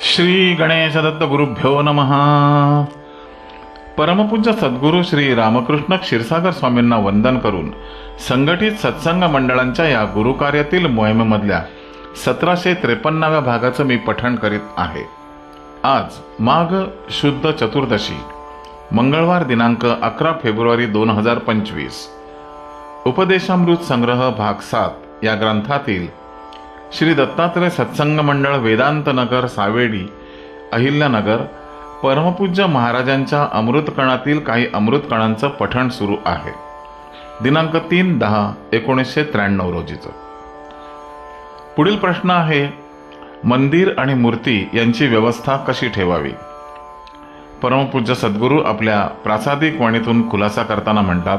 श्री गणेश दत्त गुरुभ्यो नम. परमपूज्य सद्गुरू श्री रामकृष्ण क्षीरसागर स्वामींना वंदन करून संघटित सत्संग मंडळांच्या या गुरुकार्यातील मोहिमेमधल्या सतराशे त्रेपन्नाव्या भागाचं मी पठण करीत आहे. आज माघ शुद्ध चतुर्दशी मंगळवार दिनांक अकरा फेब्रुवारी दोन हजार पंचवीस. उपदेशामृत संग्रह भाग सात या ग्रंथातील श्री दत्तात्रय सत्संग मंडळ वेदांत नगर सावेडी अहिल्यानगर परमपूज्य महाराजांच्या अमृतकणातील काही अमृतकणांचं पठण सुरू आहे. दिनांक तीन दहा एकोणीसशे त्र्याण्णव रोजीचं. पुढील प्रश्न आहे मंदिर आणि मूर्ती यांची व्यवस्था कशी ठेवावी? परमपूज्य सद्गुरू आपल्या प्रासादिक वाणीतून खुलासा करताना म्हणतात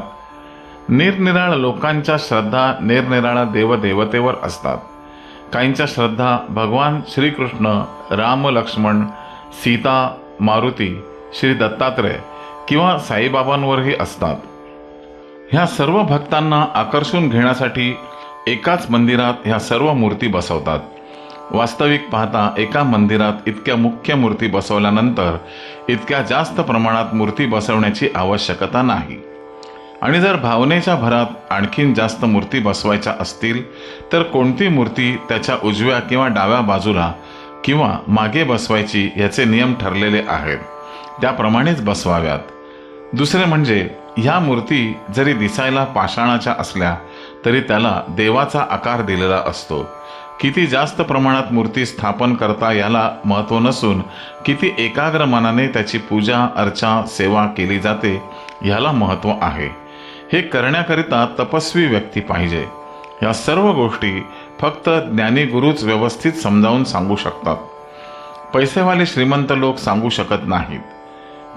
निरनिराळ लोकांच्या श्रद्धा निरनिराळ्या देवदेवतेवर असतात. काहींच्या श्रद्धा भगवान श्रीकृष्ण राम लक्ष्मण सीता मारुती श्री दत्तात्रय किंवा साईबाबांवरही असतात. ह्या सर्व भक्तांना आकर्षून घेण्यासाठी एकाच मंदिरात ह्या सर्व मूर्ती बसवतात. वास्तविक पाहता एका मंदिरात इतक्या मुख्य मूर्ती बसवल्यानंतर इतक्या जास्त प्रमाणात मूर्ती बसवण्याची आवश्यकता नाही. आणि जर भावनेच्या भरात आणखीन जास्त मूर्ती बसवायच्या असतील तर कोणती मूर्ती त्याच्या उजव्या किंवा डाव्या बाजूला किंवा मागे बसवायची याचे नियम ठरलेले आहेत. त्याप्रमाणेच बसवाव्यात. दुसरे म्हणजे ह्या मूर्ती जरी दिसायला पाषाणाच्या असल्या तरी त्याला देवाचा आकार दिलेला असतो. किती जास्त प्रमाणात मूर्ती स्थापन करता याला महत्त्व नसून किती एकाग्र मनाने त्याची पूजा अर्चा सेवा केली जाते ह्याला महत्त्व आहे. हे करण्याकरिता तपस्वी व्यक्ती पाहिजे. या सर्व गोष्टी फक्त ज्ञानी गुरुच व्यवस्थित समजावून सांगू शकतात. पैसेवाले श्रीमंत लोक सांगू शकत नाहीत.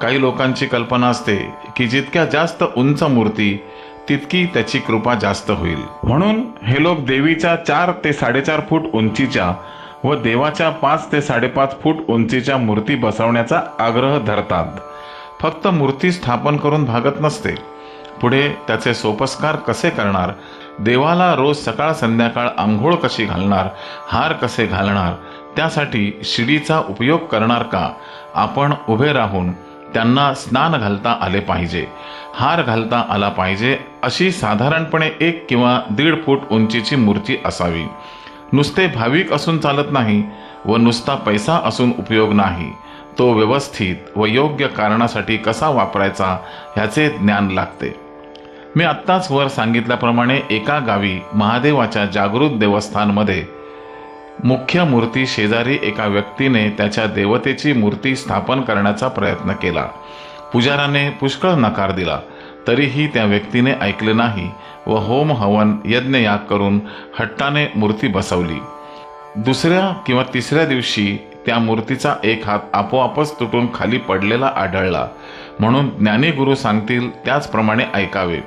काही लोकांची कल्पना असते की जितक्या जास्त उंच मूर्ती तितकी त्याची कृपा जास्त होईल. म्हणून हे लोक देवीच्या चार ते साडेचार फूट उंचीच्या व देवाच्या पाच ते साडेपाच फूट उंचीच्या मूर्ती बसवण्याचा आग्रह धरतात. फक्त मूर्ती स्थापन करून भागत नसते. पुढे त्याचे सोपस्कार कसे करणार? देवाला रोज सकाळ संध्याकाळ आंघोळ कशी घालणार? हार कसे घालणार? त्यासाठी शिडीचा उपयोग करणार का? आपण उभे राहून त्यांना स्नान घालता आले पाहिजे. हार घालता आला पाहिजे अशी साधारणपणे एक किंवा दीड फूट उंचीची मूर्ती असावी. नुसते भाविक असून चालत नाही व नुसता पैसा असून उपयोग नाही. तो व्यवस्थित व योग्य कारणासाठी कसा वापरायचा ह्याचे ज्ञान लागते. मी आत्ताच वर सांगितल्याप्रमाणे एका गावी महादेवाच्या जागृत देवस्थानमध्ये मुख्य मूर्ती शेजारी एका व्यक्तीने त्याच्या देवतेची मूर्ती स्थापन करण्याचा प्रयत्न केला. पुजाराने पुष्कळ नकार दिला. तरीही त्या व्यक्तीने ऐकले नाही व होम हवन यज्ञयाग करून हट्टाने मूर्ती बसवली. दुसऱ्या किंवा तिसऱ्या दिवशी त्या मूर्तीचा एक हात आपोआपच तुटून खाली पडलेला आढळला. म्हणून ज्ञानी गुरु सांगतील त्याचप्रमाणे ऐकावे.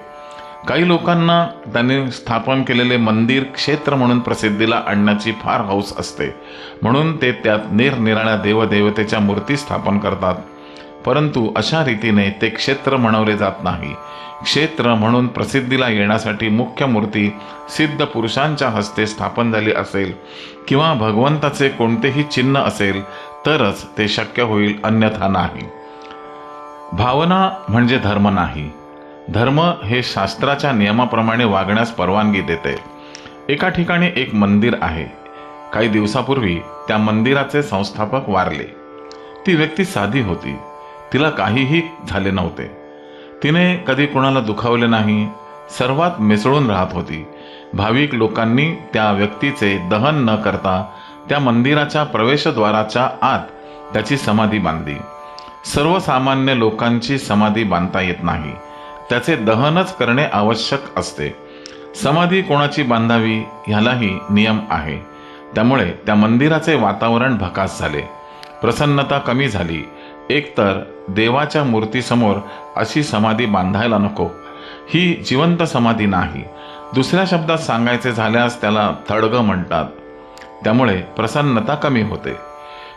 काही लोकांना त्यांनी स्थापन केलेले मंदिर क्षेत्र म्हणून प्रसिद्धीला आणण्याची फार हौस असते. म्हणून ते त्यात निरनिराळ्या देवदेवतेच्या मूर्ती स्थापन करतात. परंतु अशा रीतीने ते क्षेत्र म्हणवले जात नाही. क्षेत्र म्हणून प्रसिद्धीला येण्यासाठी मुख्य मूर्ती सिद्ध पुरुषांच्या हस्ते स्थापन झाली असेल किंवा भगवंताचे कोणतेही चिन्ह असेल तरच ते शक्य होईल अन्यथा नाही. भावना म्हणजे धर्म नाही. धर्म हे शास्त्राच्या नियमाप्रमाणे वागण्यास परवानगी देते. एका ठिकाणी एक मंदिर आहे. काही दिवसापूर्वी त्या मंदिराचे संस्थापक वारले. ती व्यक्ती साधी होती. तिला काहीही झाले नव्हते. तिने कधी कुणाला दुखावले नाही सर्वात मिसळून राहत होती. भाविक लोकांनी त्या व्यक्तीचे दहन न करता त्या मंदिराच्या प्रवेशद्वाराच्या आत त्याची समाधी बांधली. सर्वसामान्य लोकांची समाधी बांधता येत नाही. त्याचे दहनच करणे आवश्यक असते. समाधी कोणाची बांधावी ह्यालाही नियम आहे. त्यामुळे त्या मंदिराचे वातावरण भकास झाले. प्रसन्नता कमी झाली. एकतर देवाच्या मूर्तीसमोर अशी समाधी बांधायला नको. ही जिवंत समाधी नाही. दुसऱ्या शब्दात सांगायचे झाल्यास त्याला थडग म्हणतात. त्यामुळे प्रसन्नता कमी होते.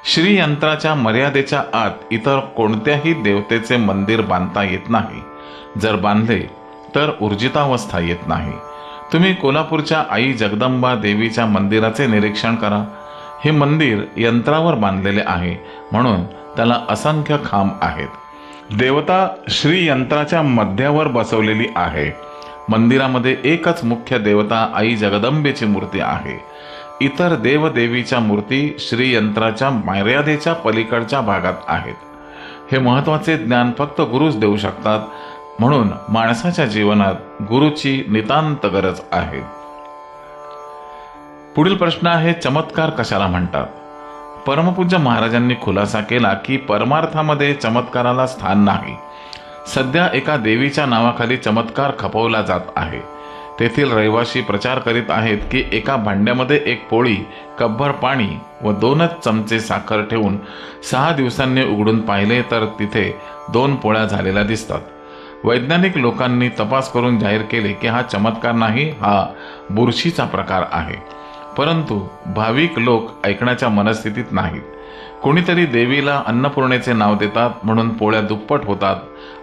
श्रीयंत्राच्या मर्यादेच्या आत इतर कोणत्याही देवतेचे मंदिर बांधता येत नाही. जर बांधले तर ऊर्जितावस्था येत नाही. तुम्ही कोल्हापूरच्या आई जगदंबा देवीच्या मंदिराचे निरीक्षण करा. हे मंदिर यंत्रावर बांधलेले आहे म्हणून त्याला असंख्य खांब आहेत. देवता श्री यंत्राच्या मध्यावर बसवलेली आहे. मंदिरामध्ये एकच मुख्य देवता आई जगदंबेची मूर्ती आहे. इतर देवदेवीच्या मूर्ती श्री यंत्राच्या मर्यादेच्या पलीकडच्या भागात आहेत. हे महत्त्वाचे ज्ञान फक्त गुरुच देऊ शकतात म्हणून माणसाच्या जीवनात गुरुची नितांत गरज आहे. पुढील प्रश्न आहे चमत्कार कशाला म्हणतात? परमपूज्य महाराजांनी खुलासा केला की परमार्थामध्ये चमत्काराला स्थान नाही. सध्या एका देवीच्या नावाखाली चमत्कार खपवला जात आहे. तेथील रहिवासी प्रचार करीत आहेत की एका भांड्यामध्ये एक पोळी कपभर पाणी व दोनच चमचे साखर ठेवून सहा दिवसांनी उघडून पाहिले तर तिथे दोन पोळ्या झालेल्या दिसतात. वैज्ञानिक लोकांनी तपास करून जाहीर केले की हा चमत्कार नाही हा बुरशीचा प्रकार आहे. परंतु भाविक लोक ऐकण्याच्या मनस्थितीत नाहीत. कोणीतरी देवीला अन्नपूर्णेचे नाव देतात म्हणून पोळ्या दुप्पट होतात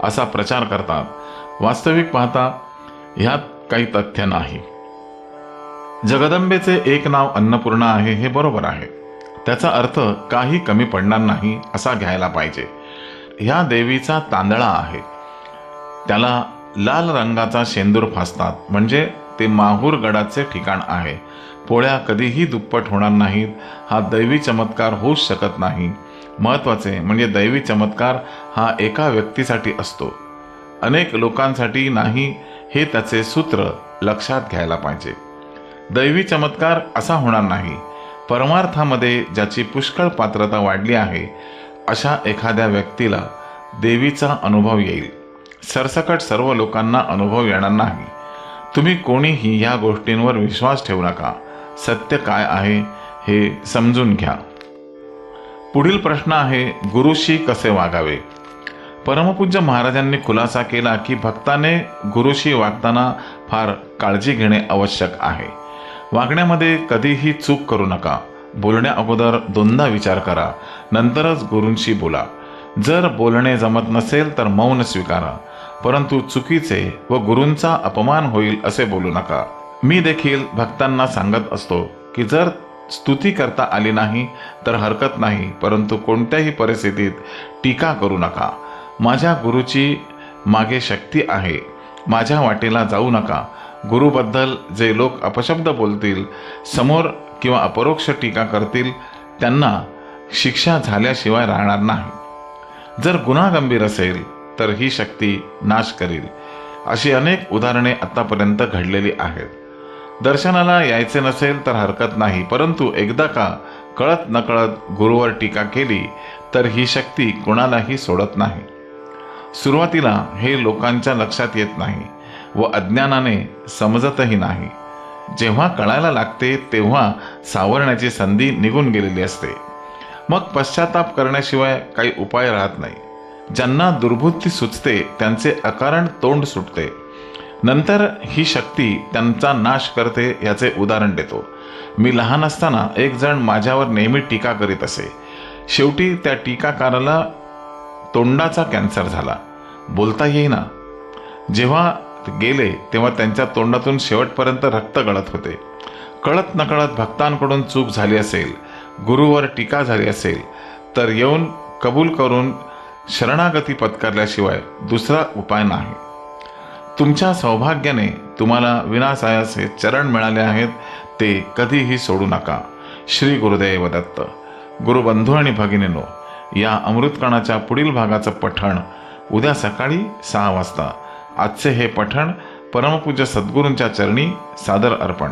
असा प्रचार करतात. वास्तविक पाहता ह्यात काही तथ्य नाही. जगदंबेचे एक नाव अन्नपूर्णा आहे हे बरोबर आहे. त्याचा अर्थ काही कमी पडणार नाही असा घ्यायला पाहिजे. ह्या देवीचा तांदळा आहे. त्याला लाल रंगाचा शेंदूर फासतात. म्हणजे ते माहूर गडाचे ठिकाण आहे. पोळ्या कधीही दुप्पट होणार नाहीत. हा दैवी चमत्कार होऊच शकत नाही. महत्त्वाचे म्हणजे दैवी चमत्कार हा एका व्यक्तीसाठी असतो. अनेक लोकांसाठी नाही हे त्याचे सूत्र लक्षात घ्यायला पाहिजे. दैवी चमत्कार असा होणार नाही. परमार्थामध्ये ज्याची पुष्कळ पात्रता वाढली आहे अशा एखाद्या व्यक्तीला देवीचा अनुभव येईल. सरसकट सर्व लोकांना अनुभव येणार नाही. तुम्ही कोणीही ह्या गोष्टींवर विश्वास ठेवू नका. सत्य काय आहे हे समजून घ्या. पुढील प्रश्न आहे गुरुशी कसे वागावे? परमपूज्य महाराजांनी खुलासा केला की भक्ताने गुरुशी वागताना फार काळजी घेणे आवश्यक आहे. वागण्यामध्ये कधीही चूक करू नका. बोलण्या अगोदर दोनदा विचार करा. नंतरच गुरूंशी बोला. जर बोलणे जमत नसेल तर मौन स्वीकारा. परंतु चुकीचे व गुरूंचा अपमान होईल असे बोलू नका. मी देखील भक्तांना सांगत असतो की जर स्तुती करता आली नाही तर हरकत नाही परंतु कोणत्याही परिस्थितीत टीका करू नका. माझ्या गुरुची मागे शक्ती आहे. माझ्या वाटेला जाऊ नका. गुरुबद्दल जे लोक अपशब्द बोलतील समोर किंवा अपरोक्ष टीका करतील त्यांना शिक्षा झाल्याशिवाय राहणार नाही. जर गुन्हा गंभीर असेल तर ही शक्ती नाश करील. अशी अनेक उदाहरणे आतापर्यंत घडलेली आहेत. दर्शनाला यायचे नसेल तर हरकत नाही परंतु एकदा का कळत नकळत गुरुवर टीका केली तर ही शक्ती कोणालाही सोडत नाही. सुरुवातीला हे लोकांच्या लक्षात येत नाही व अज्ञानाने समजतही नाही. जेव्हा कळायला लागते तेव्हा सावरण्याची संधी निघून गेलेली असते. मग पश्चाताप करण्याशिवाय काही उपाय राहत नाही. ज्यांना दुर्बुद्धी सुचते त्यांचे अकारण तोंड सुटते. नंतर ही शक्ती त्यांचा नाश करते याचे उदाहरण देतो. मी लहान असताना एक जण माझ्यावर नेहमी टीका करीत असे. शेवटी त्या टीकाकाराला तोंडाचा कॅन्सर झाला. बोलता येईना. जेव्हा गेले तेव्हा त्यांच्या तोंडातून शेवटपर्यंत रक्त गळत होते. कळत नकळत भक्तांकडून चूक झाली असेल गुरुवर टीका झाली असेल तर येऊन कबूल करून शरणागती पत्करल्याशिवाय दुसरा उपाय नाही. तुमच्या सौभाग्याने तुम्हाला विनासायास हे चरण मिळाले आहेत ते कधीही सोडू नका. श्री गुरुदेव दत्त. गुरुबंधू आणि भगिनीनो या अमृतकणाच्या पुढील भागाचं पठण उद्या सकाळी सहा वाजता. आजचे हे पठण परमपूज्य सद्गुरूंच्या चरणी सादर अर्पण.